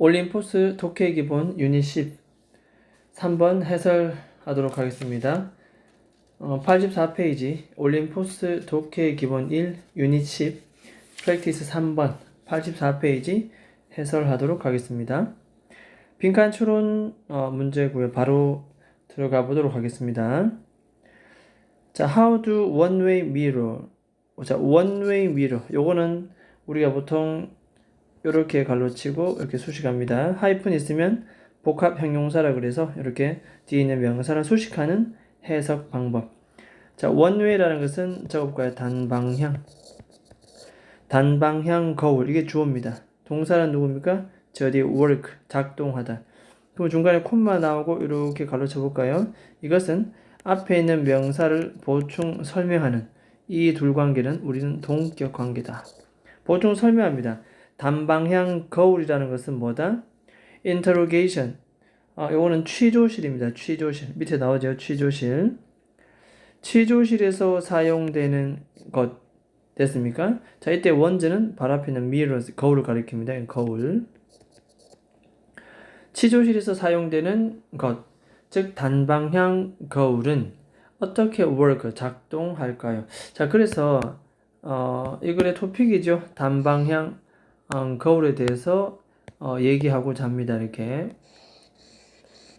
올림포스 독해 기본 유닛 10 3번 해설하도록 하겠습니다. 어, 84페이지 올림포스 독해 기본 1 유닛 10 프랙티스 3번 84페이지 해설하도록 하겠습니다. 빈칸 추론 어, 문제고요. 바로 들어가 보도록 하겠습니다. 자, how do one way mirror. 자, one way mirror. 요거는 우리가 보통 이렇게 갈로치고 이렇게 수식합니다. 하이픈 있으면 복합 형용사라 그래서 이렇게 뒤에 있는 명사를 수식하는 해석 방법. 자, 원웨이라는 것은 적어볼까요? 단방향. 단방향 거울 이게 주어입니다. 동사는 누굽니까? 저 뒤에 work 작동하다. 그럼 중간에 콤마 나오고 이렇게 갈로쳐 볼까요? 이것은 앞에 있는 명사를 보충 설명하는 이 둘 관계는 우리는 동격 관계다. 보충 설명합니다. 단방향 거울이라는 것은 뭐다? interrogation. 아, 요거는 취조실입니다. 취조실. 밑에 나오죠. 취조실. 취조실에서 사용되는 것 됐습니까? 자, 이때 원제는 바로 앞에 있는 mirrors, 거울을 가리킵니다. 거울. 취조실에서 사용되는 것, 즉 단방향 거울은 어떻게 work, 작동할까요? 자, 그래서 어, 이 글의 토픽이죠. 단방향 음, 거울에 대해서 어, 얘기하고자 합니다. 이렇게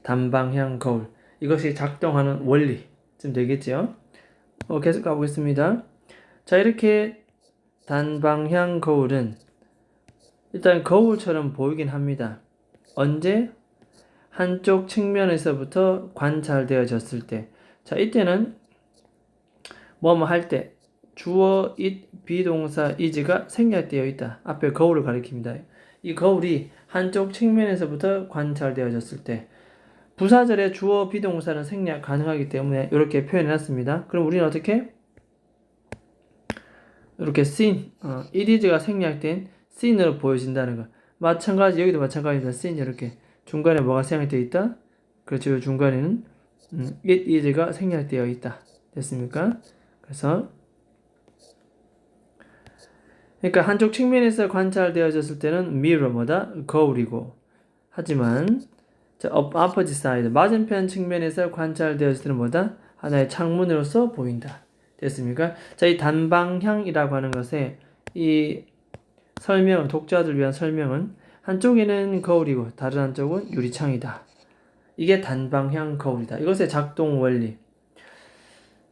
단방향 거울 이것이 작동하는 원리 좀 되겠죠? 어, 계속 가보겠습니다. 자 이렇게 단방향 거울은 일단 거울처럼 보이긴 합니다. 언제 한쪽 측면에서부터 관찰되어졌을 때, 자 이때는 뭐뭐 할 때 주어 it 비동사 is가 생략되어 있다. 앞에 거울을 가리킵니다. 이 거울이 한쪽 측면에서부터 관찰되어졌을 때 부사절의 주어 비동사는 생략 가능하기 때문에 이렇게 표현해 놨습니다. 그럼 우리는 어떻게? 이렇게 seen, 어, it is가 생략된 seen으로 보여진다는 거. 마찬가지 여기도 마찬가지입니다. seen 이렇게 중간에 뭐가 생략되어 있다? 그렇죠. 중간에는 음, it is가 생략되어 있다. 됐습니까? 그래서 그러니까 한쪽 측면에서 관찰되어졌을 때는 mirror 뭐다? 거울이고 하지만 자, opposite side 맞은편 측면에서 관찰되었을 때는 뭐다? 하나의 창문으로서 보인다. 됐습니까? 자, 이 단방향이라고 하는 것에 이 설명, 독자들 위한 설명은 한쪽에는 거울이고 다른 한쪽은 유리창이다. 이게 단방향 거울이다. 이것의 작동 원리.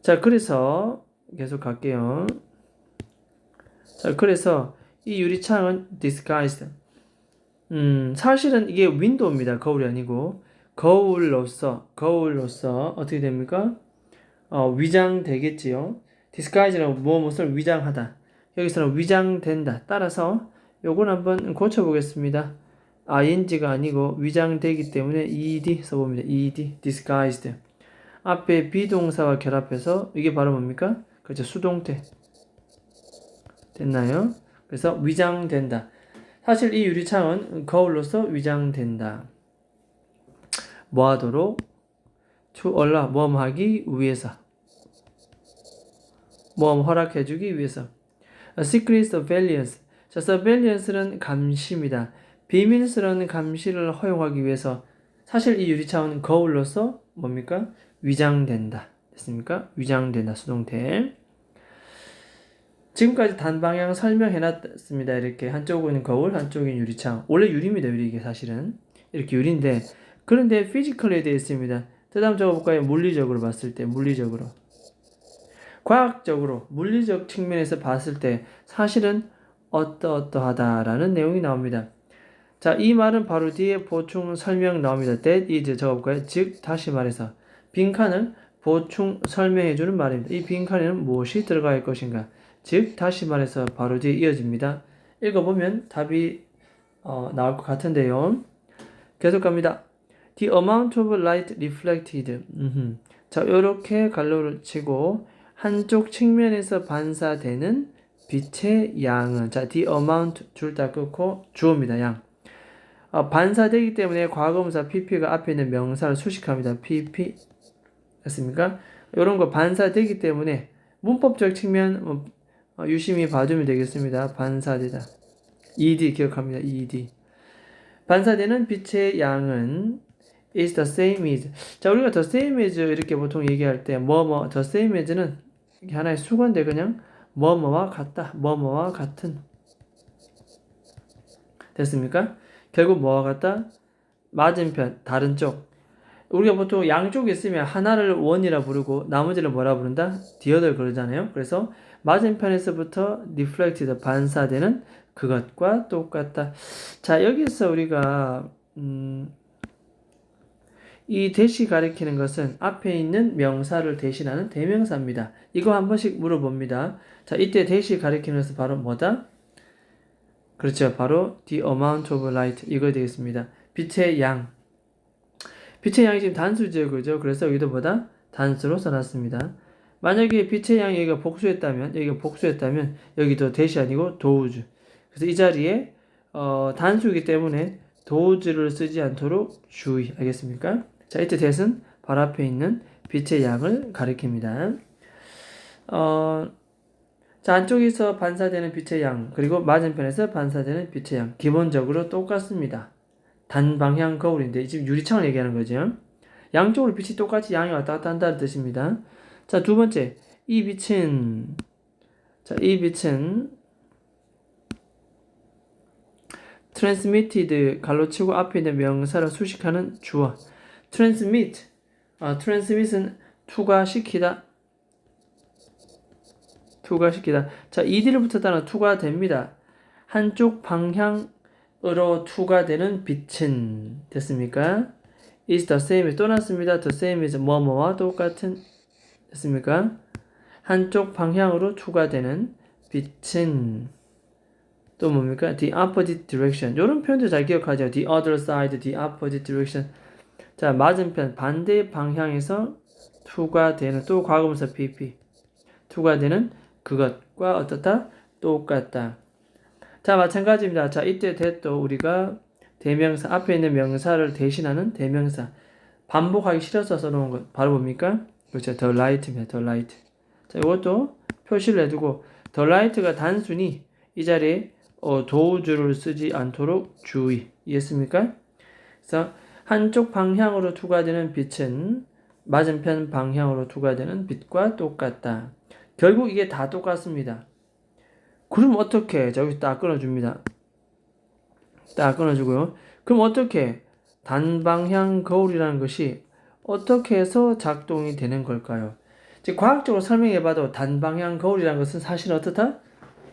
자, 그래서 계속 갈게요. 자, 그래서 이 유리창은 disguised. 음, 사실은 이게 윈도우입니다. 거울이 아니고 거울로서 거울로서 어떻게 됩니까? 어, 위장되겠지요. disguise는 무엇을 위장하다. 여기서는 위장된다. 따라서 요건 한번 고쳐 보겠습니다. ing가 아니고 위장되기 때문에 ed 써봅니다. ed disguised. 앞에 비동사와 결합해서 이게 바로 뭡니까? 그렇죠. 수동태. 됐나요? 그래서 위장된다. 사실 이 유리창은 거울로서 위장된다. 뭐하도록? 투얼라 모험하기 위해서. 모험 허락해주기 위해서. A secret surveillance. 자, surveillance는 감시입니다. 비밀스러운 감시를 허용하기 위해서 사실 이 유리창은 거울로서 뭡니까? 위장된다. 됐습니까? 위장된다. 수동태. 지금까지 단방향 설명해놨습니다. 이렇게 한쪽은 거울, 한쪽은 유리창. 원래 유리입니다. 유리 이게 사실은 이렇게 유리인데 그런데 피지컬에 되어 있습니다. 다음 적어볼까요? 물리적으로 봤을 때 물리적으로 과학적으로 물리적 측면에서 봤을 때 사실은 어떠어떠하다라는 내용이 나옵니다. 자, 이 말은 바로 뒤에 보충 설명 나옵니다. That is 적어볼까요? 즉 다시 말해서 빈칸을 보충 설명해주는 말입니다. 이 빈칸에는 무엇이 있을 것인가? 즉 다시 말해서 바로 뒤에 이어집니다. 읽어보면 답이 어, 나올 것 같은데요. 계속 갑니다. The amount of light reflected. 음흠. 자, 이렇게 갈로를 치고 한쪽 측면에서 반사되는 빛의 양은 자, the amount 줄다 끊고 주어입니다. 양. 어, 반사되기 때문에 과거분사 pp가 앞에 있는 명사를 수식합니다. pp 됐습니까? 이런 거 반사되기 때문에 문법적 측면 뭐, 유심히 봐주면 되겠습니다. 반사되다. ed 기억합니다. ed. 반사되는 빛의 양은 is the same as. 자, 우리가 the same as 이렇게 보통 얘기할 때 뭐뭐 the same as는 하나의 수건데 그냥 뭐뭐와 같다. 뭐뭐와 같은. 됐습니까? 결국 뭐와 같다? 맞은편, 다른 쪽. 우리가 보통 양쪽이 있으면 하나를 원이라 부르고 나머지를 뭐라 부른다? 디어들 그러잖아요. 그래서 맞은편에서부터 reflected 반사되는 그것과 똑같다. 자, 여기서 우리가 음, 이 대시 가리키는 것은 앞에 있는 명사를 대신하는 대명사입니다. 이거 한 번씩 물어봅니다. 자, 이때 대시 가리키는 것은 바로 뭐다? 그렇죠. 바로 the amount of light 이거 되겠습니다. 빛의 양. 빛의 양이 지금 단수죠, 그죠? 그래서 여기도 뭐다? 단수로 써놨습니다. 만약에 빛의 양이 여기가 복수했다면, 여기가 복수했다면 여기도 대시 아니고 도우주. 그래서 이 자리에 어, 단수이기 때문에 도우주를 쓰지 않도록 주의. 알겠습니까? 자, 이때 대은 바로 앞에 있는 빛의 양을 가리킵니다. 어, 자, 안쪽에서 반사되는 빛의 양, 그리고 맞은편에서 반사되는 빛의 양. 기본적으로 똑같습니다. 단방향 거울인데, 지금 유리창을 얘기하는 거죠. 양쪽으로 빛이 똑같이 양이 왔다 갔다 한다는 뜻입니다. 자, 두 번째. 이 빛은, 자, 이 빛은, transmitted, 갈로치고 앞에 있는 명사를 수식하는 주어. transmit, 아, transmit은 투과시키다, 투과시키다. 자, 이디를 붙였다는 투과됩니다. 한쪽 방향으로 투과되는 빛은 됐습니까? is the same 또 났습니다. the same is 뭐뭐와 똑같은 됐습니까? 한쪽 방향으로 투과되는 빛은 또 뭡니까? the opposite direction. 이런 표현도 잘 기억하죠. the other side, the opposite direction. 자, 맞은편 반대 방향에서 투과되는 또 과거분사 pp 투과되는 그것과 어떻다? 똑같다. 자, 마찬가지입니다. 자, 이때 대또 우리가 대명사 앞에 있는 명사를 대신하는 대명사 반복하기 싫어서 써놓은 것 바로 뭡니까? 그렇죠. the light입니다. the light. 자, 이것도 표시를 해두고 the light가 단순히 이 자리에 어, 도우주를 쓰지 않도록 주의. 이해했습니까? 그래서 한쪽 방향으로 투과되는 빛은 맞은편 방향으로 투과되는 빛과 똑같다. 결국 이게 다 똑같습니다. 그럼 어떻게? 자, 여기 딱 끊어줍니다. 딱 끊어주고요. 그럼 어떻게? 단방향 거울이라는 것이 어떻게 해서 작동이 되는 걸까요? 즉, 과학적으로 설명해봐도 단방향 거울이라는 것은 사실 어떻다?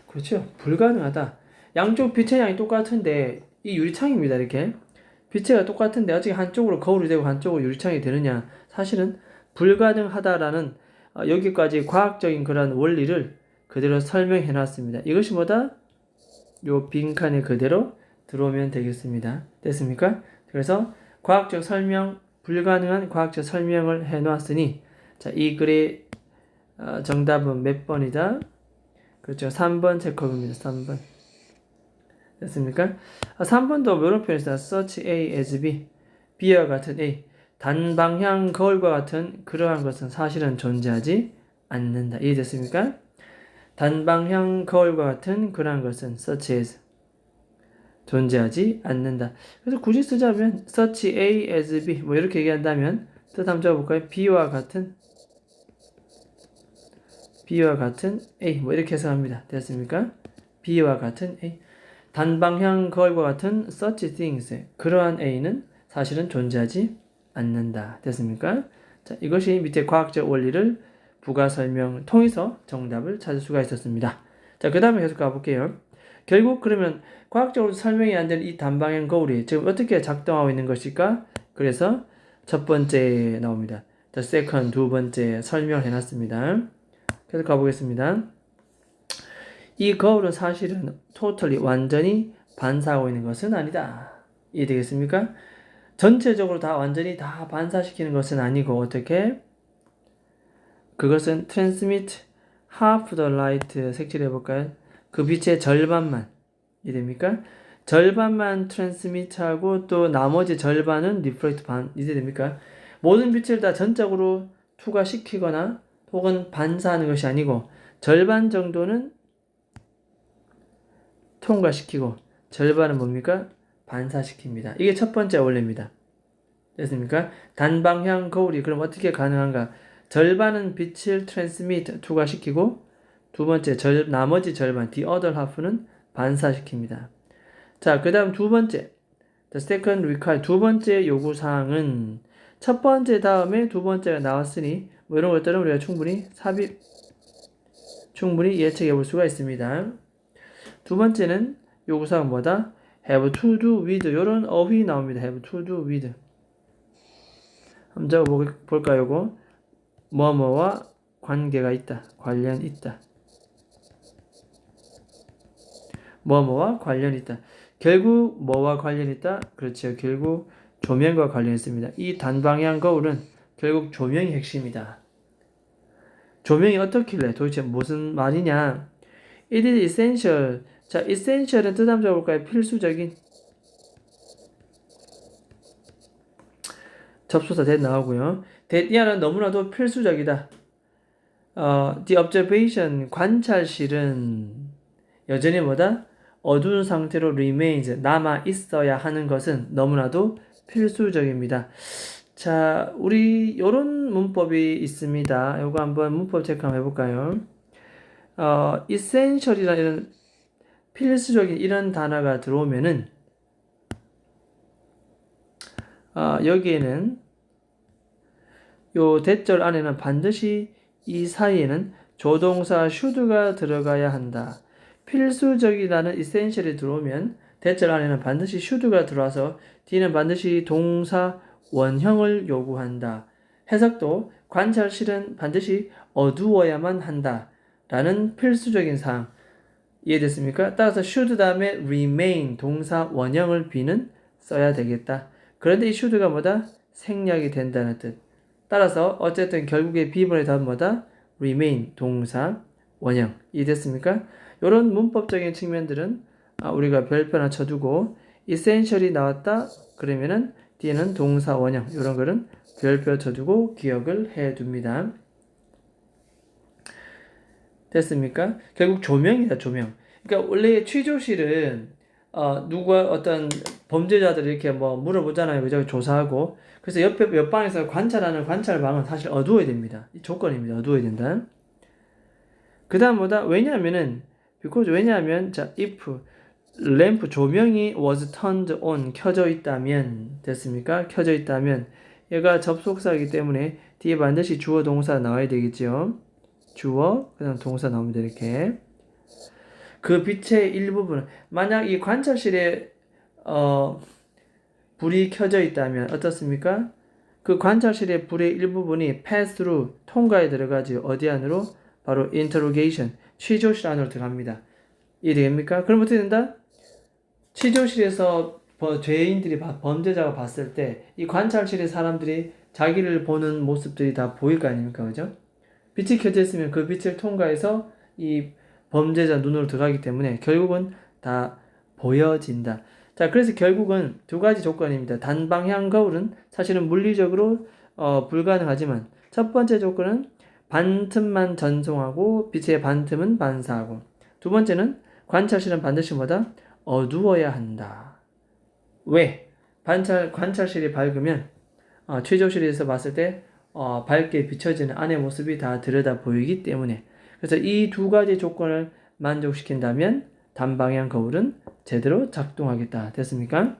그렇죠. 불가능하다. 양쪽 빛의 양이 똑같은데, 이 유리창입니다, 이렇게. 빛체가 똑같은데, 어떻게 한쪽으로 거울이 되고 한쪽으로 유리창이 되느냐? 사실은 불가능하다라는 어, 여기까지 과학적인 그런 원리를 그대로 설명해 놨습니다. 이것이 뭐다? 요 빈칸에 그대로 들어오면 되겠습니다. 됐습니까? 그래서 과학적 설명, 불가능한 과학적 설명을 해 놨으니 자, 이 글의 어, 정답은 몇 번이다? 그렇죠. 3번 체크업입니다. 3번. 됐습니까? 아, 3번도 이런 표현이 있어요. such A as B. B와 같은 A. 단방향 거울과 같은 그러한 것은 사실은 존재하지 않는다. 이해됐습니까? 단방향 거울과 같은 그러한 것은 such as 존재하지 않는다. 그래서 굳이 쓰자면 such A as B 뭐 이렇게 얘기한다면 뜻 한번 적어볼까요? B와 같은 B와 같은 A 뭐 이렇게 해석합니다. 됐습니까? B와 같은 A 단방향 거울과 같은 such things 그러한 A는 사실은 존재하지 않는다. 됐습니까? 자, 이것이 밑에 과학적 원리를 부가 설명 통해서 정답을 찾을 수가 있었습니다. 자, 그 다음에 계속 가볼게요. 결국 그러면 과학적으로 설명이 안 되는 이 단방향 거울이 지금 어떻게 작동하고 있는 것일까? 그래서 첫 번째 나옵니다. The second 두 번째 설명을 해놨습니다. 계속 가보겠습니다. 이 거울은 사실은 totally 완전히 반사하고 있는 것은 아니다. 이해되겠습니까? 전체적으로 다 완전히 다 반사시키는 것은 아니고 어떻게 그것은 transmit half the light 색칠해 볼까요? 그 빛의 절반만 이해됩니까? 절반만 트랜스미트하고 또 나머지 절반은 리프렉트 반 이해됩니까? 모든 빛을 다 전적으로 투과시키거나 혹은 반사하는 것이 아니고 절반 정도는 통과시키고 절반은 뭡니까? 반사시킵니다. 이게 첫 번째 원리입니다. 됐습니까? 단방향 거울이 그럼 어떻게 가능한가? 절반은 빛을 트랜스미트 투과시키고 두 번째 절 나머지 절반 the other half는 반사시킵니다. 자, 그 다음 두 번째 the second require 두 번째 요구 사항은 첫 번째 다음에 두 번째가 나왔으니 뭐 이런 것들은 우리가 충분히 삽입 충분히 예측해 볼 수가 있습니다. 두 번째는 요구 사항 뭐다? have to do with 이런 어휘 나옵니다. have to do with 한번 적어볼까요? 뭐뭐와 관계가 있다. 관련 있다. 뭐뭐와 관련 있다. 결국 뭐와 관련 있다? 그렇죠. 결국 조명과 관련 있습니다. 이 단방향 거울은 결국 조명이 핵심이다. 조명이 어떻길래 도대체 무슨 말이냐? It is essential. 자, essential은 뜻 한번 적어볼까요? 필수적인. 접속사 that 나오고요. that이하는 너무나도 필수적이다. 어, the observation 관찰실은 여전히 뭐다? 어두운 상태로 remains 남아 있어야 하는 것은 너무나도 필수적입니다. 자, 우리 요런 문법이 있습니다. 요거 한번 문법 체크 한번 해볼까요? 어, essential이라는 이런 필수적인 이런 단어가 들어오면은 어, 여기에는 요 대절 안에는 반드시 이 사이에는 조동사 should가 들어가야 한다. 필수적이라는 essential이 들어오면 대절 안에는 반드시 should가 들어와서 뒤는 반드시 동사 원형을 요구한다. 해석도 관찰실은 반드시 어두워야만 한다. 라는 필수적인 사항. 이해됐습니까? 따라서 should 다음에 remain 동사 원형을 B는 써야 되겠다. 그런데 이 should가 뭐다? 생략이 된다는 뜻. 따라서 어쨌든 결국에 B번의 답은 뭐다? remain 동사 원형. 이해됐습니까? 이런 문법적인 측면들은 아, 우리가 별표나 쳐두고 essential이 나왔다 그러면은 뒤에는 동사 원형 이런 거는 별표 쳐두고 기억을 해둡니다. 됐습니까? 결국 조명이다 조명. 그러니까 원래 취조실은 어, 누가 어떤 범죄자들 이렇게 뭐 물어보잖아요. 그죠? 조사하고. 그래서 옆에 옆방에서 관찰하는 관찰방은 사실 어두워야 됩니다. 이 조건입니다. 어두워야 된다. 그 다음 뭐다? 왜냐하면은 because 왜냐하면 자 if 램프 조명이 was turned on 켜져 있다면 됐습니까? 켜져 있다면 얘가 접속사이기 때문에 뒤에 반드시 주어 동사 나와야 되겠죠. 주어 그다음 동사 나옵니다 이렇게 그 빛의 일부분 만약 이 관찰실에 어 불이 켜져 있다면 어떻습니까? 그 관찰실의 불의 일부분이 pass through 통과에 들어가지 어디 안으로 바로 interrogation 취조실 안으로 들어갑니다. 이해됩니까? 그럼 어떻게 된다? 취조실에서 죄인들이 범죄자가 봤을 때 이 관찰실의 사람들이 자기를 보는 모습들이 다 보일 거 아닙니까? 그죠? 빛이 켜져 있으면 그 빛을 통과해서 이 범죄자 눈으로 들어가기 때문에 결국은 다 보여진다. 자, 그래서 결국은 두 가지 조건입니다. 단방향 거울은 사실은 물리적으로 어, 불가능하지만 첫 번째 조건은 반틈만 전송하고 빛의 반틈은 반사하고 두 번째는 관찰실은 반드시 뭐다? 어두워야 한다. 왜? 관찰, 관찰실이 밝으면 어, 최조실에서 봤을 때 어, 밝게 비춰지는 안의 모습이 다 들여다 보이기 때문에 그래서 이 두 가지 조건을 만족시킨다면 단방향 거울은 제대로 작동하겠다. 됐습니까?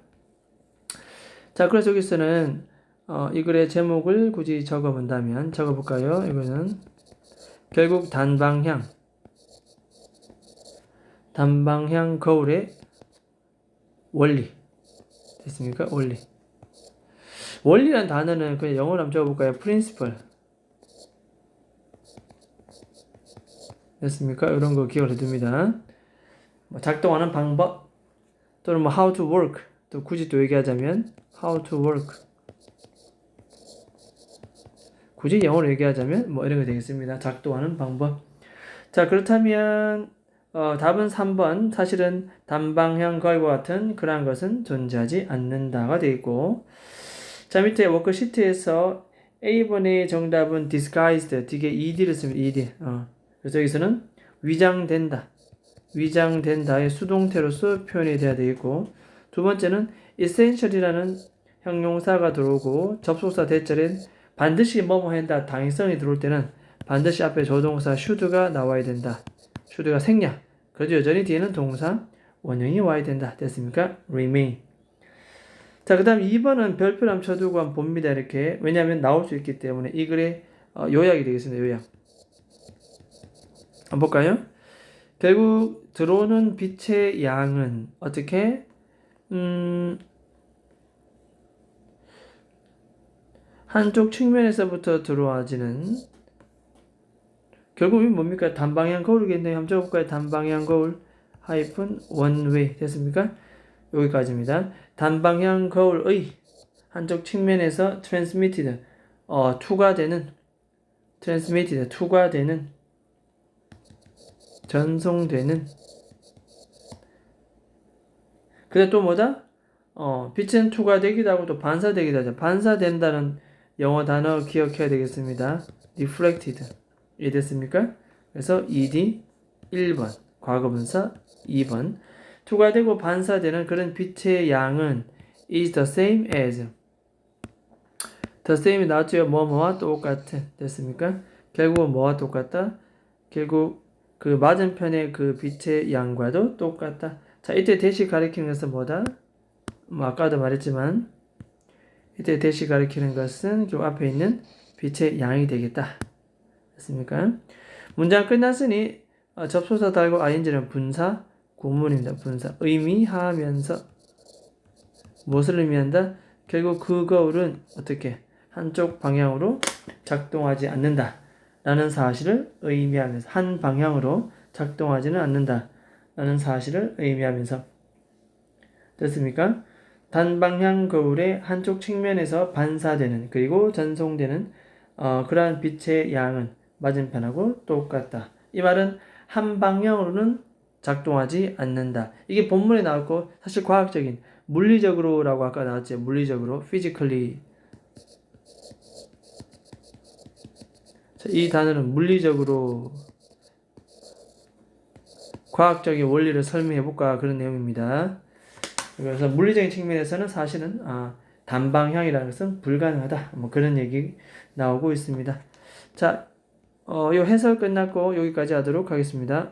자, 그래서 여기서는 어, 이 글의 제목을 굳이 적어본다면 적어볼까요? 이거는 결국 단방향 단방향 거울의 원리 됐습니까? 원리 원리란 단어는 그냥 영어로 한번 적어볼까요? principle 됐습니까? 이런 거 기억을 해둡니다. 뭐 작동하는 방법 또는 뭐 how to work 또 굳이 또 얘기하자면 how to work 굳이 영어로 얘기하자면 뭐 이런 거 되겠습니다. 작동하는 방법. 자 그렇다면 어, 답은 3번 사실은 단방향 거울과 같은 그러한 것은 존재하지 않는다가 되어 있고 자 밑에 워크시트에서 A번의 정답은 disguised 뒤에 ed를 쓰면 ed 어. 그래서 여기서는 위장된다 위장된다의 수동태로서 표현이 돼야 되겠고 두 번째는 essential이라는 형용사가 들어오고 접속사 대절엔 반드시 뭐뭐 한다 당위성이 들어올 때는 반드시 앞에 조동사 should가 나와야 된다. should가 생략. 그래도 여전히 뒤에는 동사 원형이 와야 된다. 됐습니까? remain. 자, 그 다음 2번은 별표를 쳐두고 한번 봅니다. 이렇게. 왜냐하면 나올 수 있기 때문에 이 글의 어, 요약이 되겠습니다. 요약. 한번 볼까요? 결국 들어오는 빛의 양은 어떻게 음 한쪽 측면에서부터 들어와지는 결국 이 뭡니까? 단방향 거울이겠네요. 한번 적어볼까요? 단방향 거울 하이픈 원웨이 됐습니까? 여기까지입니다. 단방향 거울의 한쪽 측면에서 transmitted 어 투과되는 transmitted 투과되는 전송되는 근데 또 뭐다? 어, 빛은 투과되기도 하고 또 반사되기도 하죠. 반사된다는 영어 단어 기억해야 되겠습니다. reflected. 이해됐습니까? 그래서 ed 1번, 과거분사 2번. 투과되고 반사되는 그런 빛의 양은 is the same as. the same이 나왔죠. 뭐뭐와 똑같은. 됐습니까? 결국은 뭐와 똑같다? 결국 그 맞은편의 그 빛의 양과도 똑같다. 자, 이때 대시 가리키는 것은 뭐다? 뭐 아까도 말했지만 이때 대시 가리키는 것은 그 앞에 있는 빛의 양이 되겠다. 됐습니까? 문장 끝났으니 어, 접속사 달고 ing는 분사 구문입니다. 분사 의미하면서 무엇을 의미한다? 결국 그 거울은 어떻게 한쪽 방향으로 작동하지 않는다. 라는 사실을 의미하면서 한 방향으로 작동하지는 않는다. 라는 사실을 의미하면서 됐습니까? 단방향 거울의 한쪽 측면에서 반사되는 그리고 전송되는 어, 그러한 빛의 양은 맞은편하고 똑같다. 이 말은 한 방향으로는 작동하지 않는다. 이게 본문에 나왔고 사실 과학적인 물리적으로라고 아까 나왔죠. 물리적으로 physically 자, 이 단어는 물리적으로 과학적인 원리를 설명해 볼까 그런 내용입니다. 그래서 물리적인 측면에서는 사실은 아, 단방향이라는 것은 불가능하다. 뭐 그런 얘기 나오고 있습니다. 자, 어, 요 해설 끝났고 여기까지 하도록 하겠습니다.